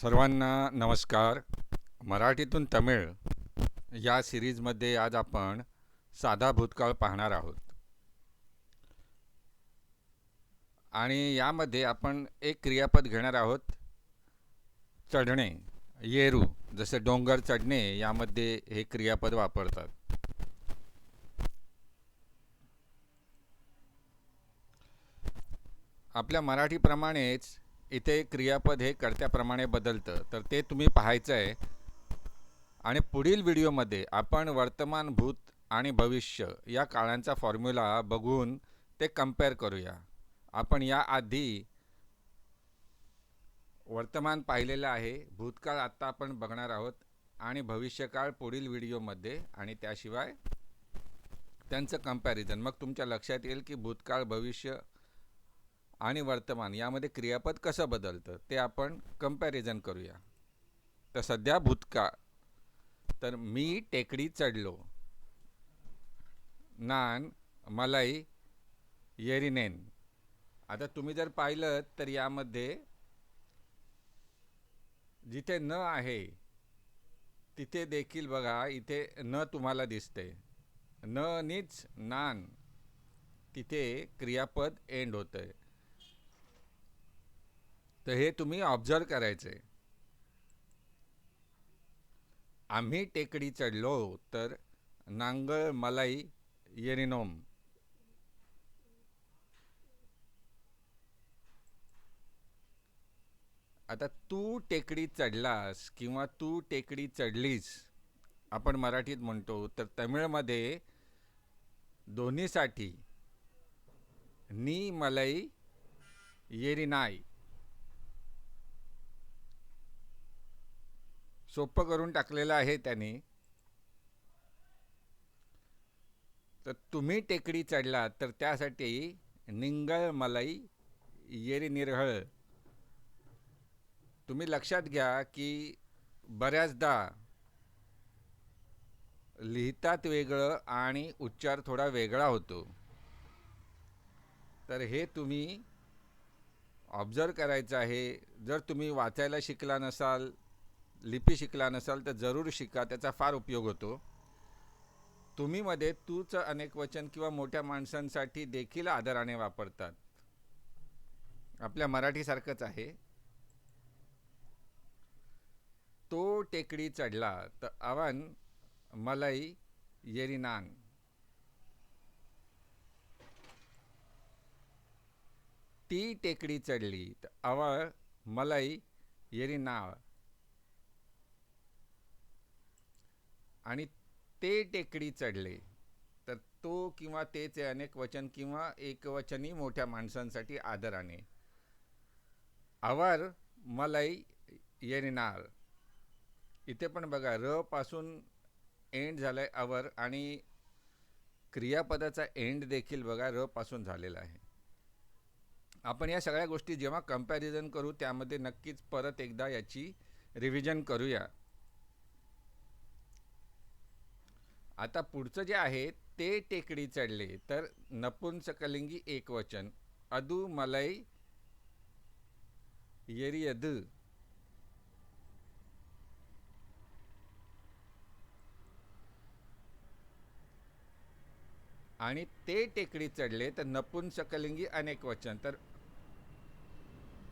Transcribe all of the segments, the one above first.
सर्वांना नमस्कार. मराठीतून तमिळ या सिरीजमध्ये आज आपण साधा भूतकाळ पाहणार आहोत. आणि यामध्ये आपण एक क्रियापद घेणार आहोत. चढणे येरू जसे डोंगर चढणे यामध्ये हे क्रियापद वापरतात. आपल्या मराठीप्रमाणेच इथे क्रियापद हे कर्त्याप्रमाणे बदलतं. तर ते तुम्ही पाहायचं आहे आणि पुढील व्हिडिओमध्ये आपण वर्तमान भूत आणि भविष्य या काळांचा फॉर्म्युला बघून ते कंपेअर करूया. आपण याआधी वर्तमान पाहिलेलं आहे. भूतकाळ आत्ता आपण बघणार आहोत आणि भविष्यकाळ पुढील व्हिडिओमध्ये आणि त्याशिवाय त्यांचं कंपॅरिझन मग तुमच्या लक्षात येईल की भूतकाळ भविष्य आणि वर्तमान यामध्ये क्रियापद कसं बदलतं ते आपण कंपॅरिझन करूया. तर सध्या भूतकाळ. तर मी टेकडी चढलो. नान मलाई येरिनेन. आता तुम्ही जर पाहिलं तर यामध्ये जिथे न आहे तिथे देखील बघा इथे न तुम्हाला दिसते. न नीच नान. तिथे क्रियापद एंड होतं आहे तर हे तुम्ही ऑब्झर्व करायचे आम्ही टेकडी चढलो तर नांगळ मलाई येरिनोम. आता तू टेकडी चढलास किंवा तू टेकडी चढलीस आपण मराठीत म्हणतो तर तमिळमध्ये दोन्हीसाठी नी मलई येरिनाय सोपं करून टाकलेलं आहे त्याने. तर तुम्ही टेकडी चढला तर त्यासाठी निंगळ मलई येरी निरहळ. तुम्ही लक्षात घ्या की बऱ्याचदा लिहितात वेगळं आणि उच्चार थोडा वेगळा होतो. तर हे तुम्ही ऑब्झर्व करायचं आहे. जर तुम्ही वाचायला शिकला नसाल लिपी शिकला नसाल तर जरूर शिका त्याचा फार उपयोग होतो. तुम्ही मध्ये अनेक वचन किंवा मोठ्या माणसांसाठी देखील आदराने वापरतात. आपल्या मराठीसारखंच आहे. तो टेकडी चढला तर अवन मलई येरिनान ती टेकडी चढली तर अवळ मलई येरिनाळ आणि ते टेकडी चढले तर तो किंवा तेचे अनेक वचन किंवा एकवचनी मोठ्या माणसांसाठी आदराने. आवर मलई येणार इथे पण बघा र पासून एंड झालं आहे अवर आणि क्रियापदाचा एंड देखील बघा र पासून झालेला आहे. आपण या सगळ्या गोष्टी जेव्हा कंपॅरिझन करू त्यामध्ये नक्कीच परत एकदा याची रिव्हिजन करूया. आता पुढचं जे आहे ते टेकडी चढले. तर नपुंसकलिंगी एक वचन. अदू मलई येरियद. आणि ते टेकडी चढले तर नपुंसकलिंगी अनेक वचन. तर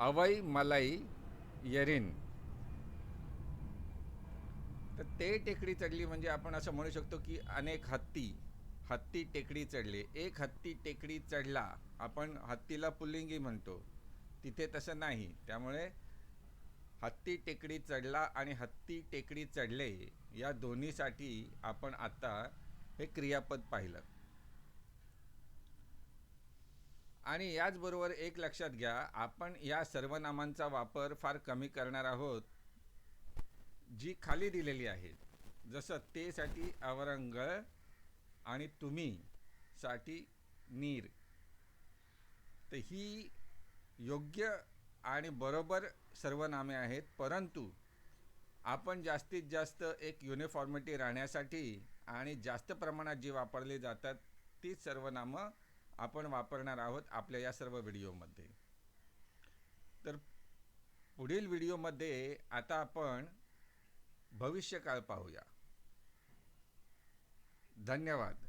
अवय मलाई यरिन. तर ते टेकडी चढली म्हणजे आपण असं म्हणू शकतो की अनेक हत्ती हत्ती टेकडी चढले. एक हत्ती टेकडी चढला आपण हत्तीला पुल्लिंगी म्हणतो. तिथे तसं नाही. त्यामुळे हत्ती टेकडी चढला आणि हत्ती टेकडी चढले या दोन्हीसाठी आपण आता हे क्रियापद पाहिलं. आणि याचबरोबर एक लक्षात घ्या आपण या सर्वनामांचा वापर फार कमी करणार आहोत. जी खाली दिलेली आहेत जसं तेसाठी अवरंगळ आणि तुम्ही साठी नीर. तर ही योग्य आणि बरोबर सर्वनामे आहेत परंतु आपण जास्तीत जास्त एक युनिफॉर्मिटी राहण्यासाठी आणि जास्त प्रमाणात जी वापरली जातात तीच सर्वनामं आपण वापरणार आहोत आपल्या या सर्व व्हिडिओमध्ये. तर पुढील व्हिडिओमध्ये आता आपण भविष्यकाळ पाहूया. धन्यवाद.